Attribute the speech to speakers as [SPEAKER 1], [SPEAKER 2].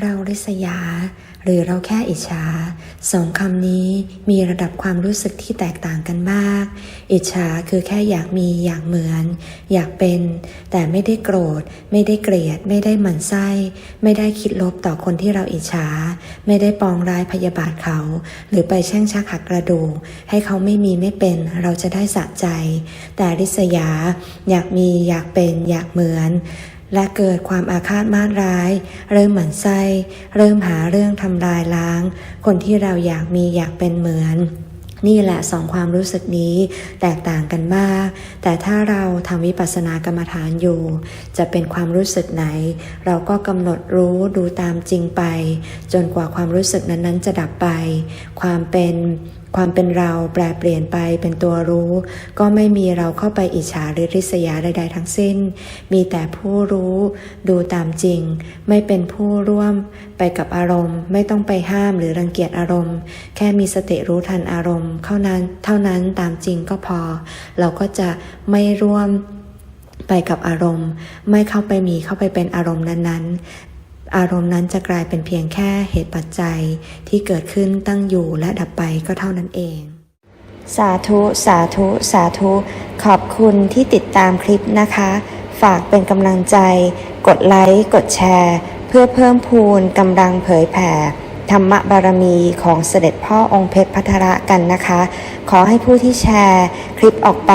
[SPEAKER 1] เราริษยา หรือเราแค่อิจฉาสองคำนี้มีระดับความรู้สึกที่แตกต่างกันมาก อิจฉาคือแค่อยากมีอยากเหมือน อยากเป็น แต่ไม่ได้โกรธ ไม่ได้เกลียด ไม่ได้หมั่นไส้ ไม่ได้คิดลบต่อคนที่เราอิจฉา ไม่ได้ปองร้ายพยาบาทเขา หรือไปแช่งชักหักกระดูกให้เขาไม่มีไม่เป็นเราจะได้สะใจ แต่ริษยา อยากมีอยากเป็น อยากเหมือน และเกิดความอาฆาตมาตร้าย เริ่มหมั่นไส้ เริ่มหาเรื่องทำลายล้าง คนที่เราอยากมีอยากเป็นเหมือนนี่แหละสองความรู้สึกนี้แตกต่างกันมาก แต่ถ้าเราทำวิปัสสนากรรมฐานอยู่ จะเป็นความรู้สึกไหน เราก็กำหนดรู้ดูตามจริงไป จนกว่าความรู้สึกนั้นๆ จะดับไป ความเป็น ความเป็นเราแปลเปลี่ยนไปเป็นตัวรู้ ก็ไม่มีเราเข้าไปอิจฉาหรือริษยาใดๆทั้งสิ้น มีแต่ผู้รู้ดูตามจริง ไม่เป็นผู้ร่วมไปกับอารมณ์ ไม่ต้องไปห้ามหรือรังเกียจอารมณ์ แค่มีสติรู้ทันอารมณ์เท่านั้นเท่านั้นตามจริงก็พอ เราก็จะไม่ร่วมไปกับอารมณ์ ไม่เข้าไปมีเข้าไปเป็นอารมณ์นั้นๆ อารมณ์นั้นจะกลายเป็นเพียงแค่เหตุปัจจัยที่เกิดขึ้นตั้งอยู่และดับไปก็เท่านั้นเอง สาธุ สาธุ สาธุ ขอบคุณที่ติดตามคลิปนะคะ ฝากเป็นกำลังใจ กดไลค์ กดแชร์ เพื่อเพิ่มพูนกำลังเผยแผ่ ธรรมบารมีของเสด็จพ่อองค์เพชรพัทระกันนะคะ ขอให้ผู้ที่แชร์คลิปออกไป